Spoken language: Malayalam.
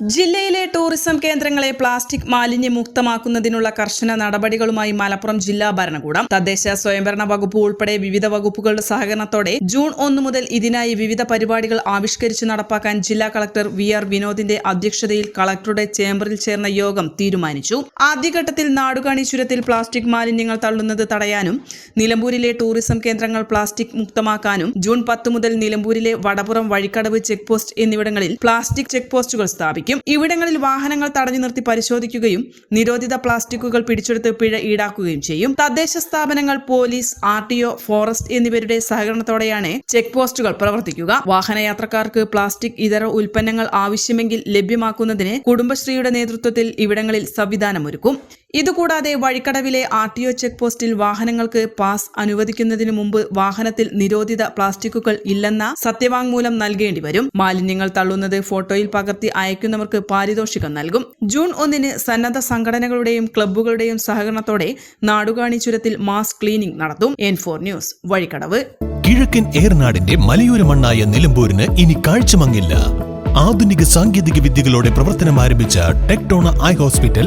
ജില്ലയിലെ ടൂറിസം കേന്ദ്രങ്ങളെ പ്ലാസ്റ്റിക് മാലിന്യമുക്തമാക്കുന്നതിനുള്ള കർശന നടപടികളുമായി മലപ്പുറം ജില്ലാ ഭരണകൂടം. തദ്ദേശ സ്വയംഭരണ വകുപ്പ് ഉൾപ്പെടെ വിവിധ വകുപ്പുകളുടെ സഹകരണത്തോടെ ജൂൺ ഒന്ന് മുതൽ ഇതിനായി വിവിധ പരിപാടികൾ ആവിഷ്കരിച്ച് നടപ്പാക്കാൻ ജില്ലാ കളക്ടർ വി ആർ വിനോദിന്റെ അധ്യക്ഷതയിൽ കളക്ടറുടെ ചേംബറിൽ ചേർന്ന യോഗം തീരുമാനിച്ചു. ആദ്യഘട്ടത്തിൽ നാടുകാണി ചുരത്തിൽ പ്ലാസ്റ്റിക് മാലിന്യങ്ങൾ തള്ളുന്നത് തടയാനും നിലമ്പൂരിലെ ടൂറിസം കേന്ദ്രങ്ങൾ പ്ലാസ്റ്റിക് മുക്തമാക്കാനും ജൂൺ പത്ത് മുതൽ നിലമ്പൂരിലെ വടപുറം വഴിക്കടവ് ചെക്ക് പോസ്റ്റ് എന്നിവിടങ്ങളിൽ പ്ലാസ്റ്റിക് ചെക്ക് പോസ്റ്റുകൾ സ്ഥാപിക്കും. ഇവിടങ്ങളിൽ വാഹനങ്ങൾ തടഞ്ഞു നിർത്തി പരിശോധിക്കുകയും നിരോധിത പ്ലാസ്റ്റിക്കുകൾ പിടിച്ചെടുത്ത് പിഴ ഈടാക്കുകയും ചെയ്യും. തദ്ദേശ സ്ഥാപനങ്ങൾ പോലീസ് ആർ ഫോറസ്റ്റ് എന്നിവരുടെ സഹകരണത്തോടെയാണ് ചെക്ക് പോസ്റ്റുകൾ പ്രവർത്തിക്കുക. വാഹനയാത്രക്കാർക്ക് പ്ലാസ്റ്റിക് ഇതര ഉൽപ്പന്നങ്ങൾ ആവശ്യമെങ്കിൽ ലഭ്യമാക്കുന്നതിന് കുടുംബശ്രീയുടെ നേതൃത്വത്തിൽ ഇവിടങ്ങളിൽ സംവിധാനമൊരുക്കും. ഇതുകൂടാതെ വഴിക്കടവിലെ ആർ ടി ഒ ചെക്ക് പോസ്റ്റിൽ വാഹനങ്ങൾക്ക് പാസ് അനുവദിക്കുന്നതിനു മുമ്പ് വാഹനത്തിൽ നിരോധിത പ്ലാസ്റ്റിക്കുകൾ ഇല്ലെന്ന സത്യവാങ്മൂലം നൽകേണ്ടി വരും. മാലിന്യങ്ങൾ തള്ളുന്നത് ഫോട്ടോയിൽ പകർത്തി അയക്കുന്നവർക്ക് പാരിതോഷികം നൽകും. ജൂൺ ഒന്നിന് സന്നദ്ധ സംഘടനകളുടെയും ക്ലബ്ബുകളുടെയും സഹകരണത്തോടെ നാടുകാണി ചുരത്തിൽ മാസ് ക്ലീനിംഗ് നടത്തും. N four news Vazhikkadavu. കിഴക്കൻ ഏർനാടിന്റെ മലയോര മണ്ണായ നിലമ്പൂരിന് ഇനി കാഴ്ചമങ്ങില്ല. ആധുനിക സാങ്കേതിക വിദ്യകളോടെ പ്രവർത്തനം ആരംഭിച്ച ടെക്ടോണ ഐ ഹോസ്പിറ്റൽ